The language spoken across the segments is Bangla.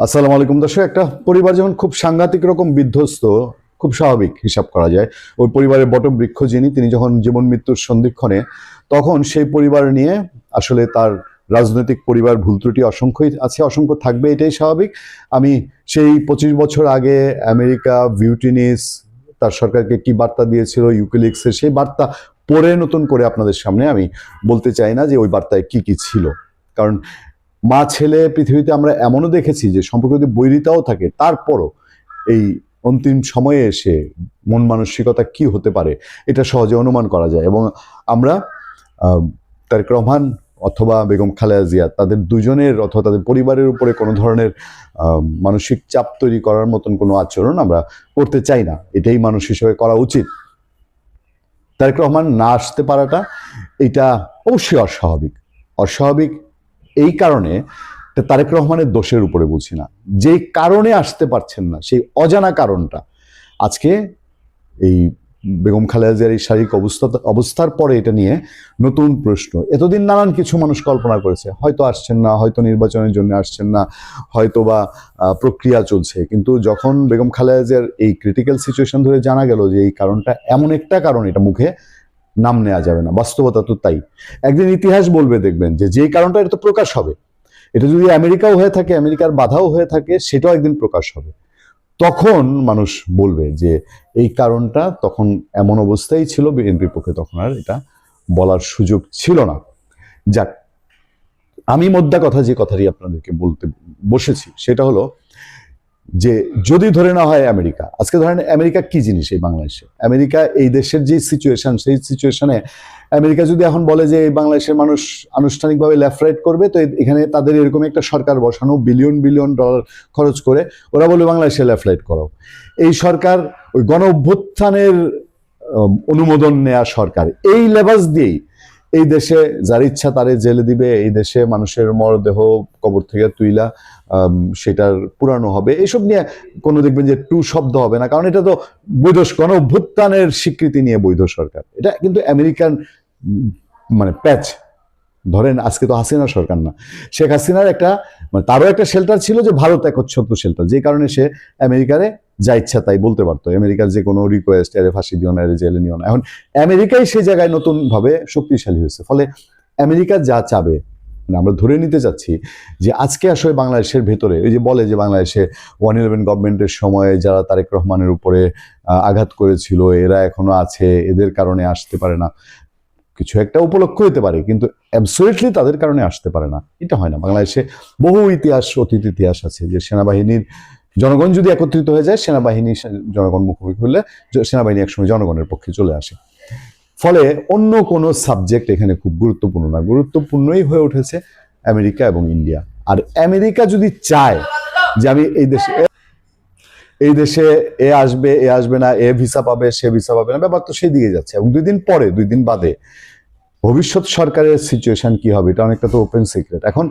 আসসালামু আলাইকুম। দর্শক, একটা পরিবার যখন খুব সাংঘাতিক রকম বিধ্বস্ত, খুব স্বাভাবিক হিসাব করা যায়। ওই পরিবারের বটবৃক্ষ যিনি, তিনি যখন জীবন মৃত্যুর সন্ধিক্ষণে, তখন সেই পরিবার নিয়ে আসলে তার রাজনৈতিক পরিবার ভুল ত্রুটি অসংখ্যই আছে, অসংখ্য থাকবে, এটাই স্বাভাবিক। আমি সেই পঁচিশ বছর আগে আমেরিকা, ভিউটিনিস, তার সরকারকে কি বার্তা দিয়েছিল, ইউকিলিক্সের, সেই বার্তা পড়ে নতুন করে আপনাদের সামনে আমি বলতে চাই না যে ওই বার্তায় কি কি ছিল। কারণ মা, ছেলে, পৃথিবীতে আমরা এমনও দেখেছি যে সম্পর্ক যদি বৈরিতাও থাকে, তারপরও এই অন্তিম সময়ে এসে মন মানসিকতা কি হতে পারে, এটা সহজে অনুমান করা যায়। এবং আমরা তারেক রহমান অথবা বেগম খালেদা জিয়া, তাদের দুজনের অথবা তাদের পরিবারের উপরে কোনো ধরনের মানসিক চাপ তৈরি করার মতন কোনো আচরণ আমরা করতে চাই না। এটাই মানুষ হিসেবে করা উচিত। তারেক রহমান না আসতে পারাটা, এটা অবশ্যই অস্বাভাবিক। অস্বাভাবিক এই কারণে তারেক রহমানের দোষের উপরে বুঝি না। যেই কারণে আসতে পারছেন না, সেই অজানা কারণটা। আজকে এই বেগম খালেদা এই শারীরিক অবস্থা, অবস্থার পরে এটা নিয়ে নতুন প্রশ্ন। এতদিন নানান কিছু মানুষ কল্পনা করেছে, হয়তো আসছেন না, হয়তো নির্বাচনের জন্য আসছেন না, হয়তো বা প্রক্রিয়া চলছে। কিন্তু যখন বেগম খালেদা এই ক্রিটিক্যাল সিচুয়েশন ধরে জানা গেল যে এই কারণটা এমন একটা কারণ, এটা মুখে নাম নেওয়া যাবে না, বাস্তবতা তো তাই। একদিন ইতিহাস বলবে দেখবেন যে যেই কারণটা এটা তো প্রকাশ হবে। এটা যদি আমেরিকাও হয়ে থাকে, আমেরিকার বাধাও হয়ে থাকে, সেটাও একদিন প্রকাশ হবে। তখন মানুষ বলবে যে এই কারণটা তখন এমন অবস্থায় ছিল বিএনপির পক্ষে তখন আর এটা বলার সুযোগ ছিল না। যাক, আমি মোদ্দা কথা যে কথাটি আপনাদেরকে বলতে বসেছি, সেটা হলো যে যদি ধরে না হয় আমেরিকা, আজকে ধরেন আমেরিকা কি জিনিস এই বাংলাদেশে? আমেরিকা এই দেশের যে সিচুয়েশন সেই সিচুয়েশনে আমেরিকা যদি এখন বলে যে বাংলাদেশের মানুষ আনুষ্ঠানিকভাবে লেফট রাইট করবে, তো এখানে তাদের এরকম একটা সরকার বসানো বিলিয়ন বিলিয়ন ডলার খরচ করে ওরা বলবে বাংলাদেশে লেফট রাইট করো। এই সরকার ওই গণ অভ্যুত্থানের অনুমোদন নেয়া সরকার, এই লেবাস দিয়েই এই দেশে যার ইচ্ছা তারে জেলে দিবে, এই দেশে মানুষের মরদেহ কবর থেকে তুইলা সেটার পুরানো হবে। এইসব নিয়ে কোনো দেখবেন যে টু শব্দ হবে না, কারণ এটা তো বৈধ গণ অভ্যুত্থানের স্বীকৃতি নিয়ে বৈধ সরকার। এটা কিন্তু আমেরিকান মানে প্যাচ। ধরেন আজকে তো হাসিনা সরকার না। শেখ হাসিনার একটা মানে তারও একটা শেল্টার ছিল যে ভারত একচ্ছত্র শেল্টার যে কারণে সে আমেরিকারে যা ইচ্ছা তাই বলতে পারতো। আমেরিকার যে কোনো রিকোয়েস্ট এর ফাঁসি দিও না জেলে নিও না। এখন আমেরিকাই সেই জায়গায় নতুন ভাবে শক্তিশালী হয়েছে। ফলে আমেরিকা যা চাবে মানে আমরা ধরে নিতে চাচ্ছি যে আজকে আসলে বাংলাদেশের ভেতরে, ওই যে বলে যে বাংলাদেশে ওয়ান ইলেভেন গভর্নমেন্টের সময় যারা তারেক রহমানের উপরে আঘাত করেছিল, এরা এখনও আছে, এদের কারণে আসতে পারে না। কিছু একটা উপলক্ষ হতে পারে, কিন্তু অ্যাবসোলিটলি তাদের কারণে আসতে পারে না। এটা হয় না। বাংলাদেশে বহু ইতিহাস, অতীত ইতিহাস আছে যে সেনাবাহিনীর জনগণ যদি একত্রিত হয়ে যায়, সেনাবাহিনী জনগণ মুখোমুখি হলে সেনাবাহিনী একসময় জনগণের পক্ষে চলে আসে। ফলে অন্য কোনো সাবজেক্ট এখানে খুব গুরুত্বপূর্ণ না। গুরুত্বপূর্ণই হয়ে উঠেছে আমেরিকা এবং ইন্ডিয়া। আর আমেরিকা যদি চায় যে আমি এই দেশে এই দেশে এ আসবে এ আসবে না, এ ভিসা পাবে, সে ভিসা পাবে না, ব্যাপার তো সেই দিকে যাচ্ছে। এবং দুই দিন পরে, দুই দিন বাদে ভবিষ্যৎ সরকারের সিচুয়েশন কি হবে, এটা অনেকটা তো ওপেন সিক্রেট এখন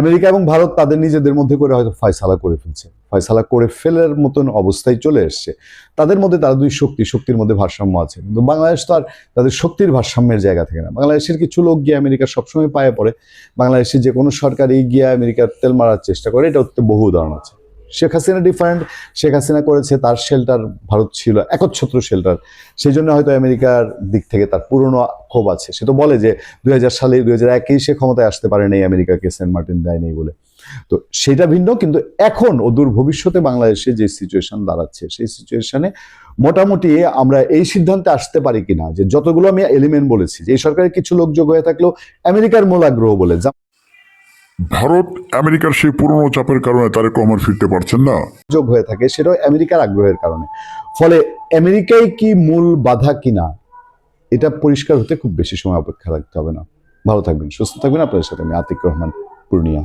আমেরিকা এবং ভারত তাদের নিজেদের মধ্যে করে হয়তো ফয়সালা করে ফেলছে। ফয়সালা করে ফেলার মতন অবস্থায় চলে এসছে। তাদের মধ্যে তারা দুই শক্তি, শক্তির মধ্যে ভারসাম্য আছে। কিন্তু বাংলাদেশ তো আর তাদের শক্তির ভারসাম্যের জায়গা থেকে না। বাংলাদেশের কিছু লোক গিয়ে আমেরিকা সবসময় পায়ে পড়ে। বাংলাদেশে যে কোনো সরকারই গিয়ে আমেরিকার তেল মারার চেষ্টা করে, এটা বহু উদাহরণ আছে। শেখ হাসিনা ডিফারেন্ট শেখ হাসিনা করেছে, তার শেল্টার ভারত ছিল, একচ্ছত্র শেল্টার সেই জন্য হয়তো আমেরিকার দিক থেকে তার পুরনো ক্ষোভ আছে। সে তো বলে যে দুই হাজার সালে, দুই হাজার একেই সে ক্ষমতায় আসতে পারে নাই, আমেরিকাকে সেন্ট মার্টিন দেয় নেই বলে। তো সেটা ভিন্ন, কিন্তু এখন অদূর ভবিষ্যতে বাংলাদেশে যে সিচুয়েশন দাঁড়াচ্ছে, সেই সিচুয়েশনে মোটামুটি আমরা এই সিদ্ধান্তে আসতে পারি কিনা, যে যতগুলো আমি এলিমেন্ট বলেছি, যে এই সরকারের কিছু লোক যোগ হয়ে থাকলেও আমেরিকার মূল আগ্রহ বলে ভারত, আমেরিকার সেই পুরনো চাপের কারণে তারেক রহমান ফিরতে পারছেন না। যোগ হয়ে থাকে, সেটাও আমেরিকার আগ্রহের কারণে। ফলে আমেরিকায় কি মূল বাধা কিনা, এটা পরিষ্কার হতে খুব বেশি সময় অপেক্ষা রাখতে হবে না। ভালো থাকবেন, সুস্থ থাকবেন। আপনাদের সাথে আমি আতিক রহমান, পূর্ণিয়া।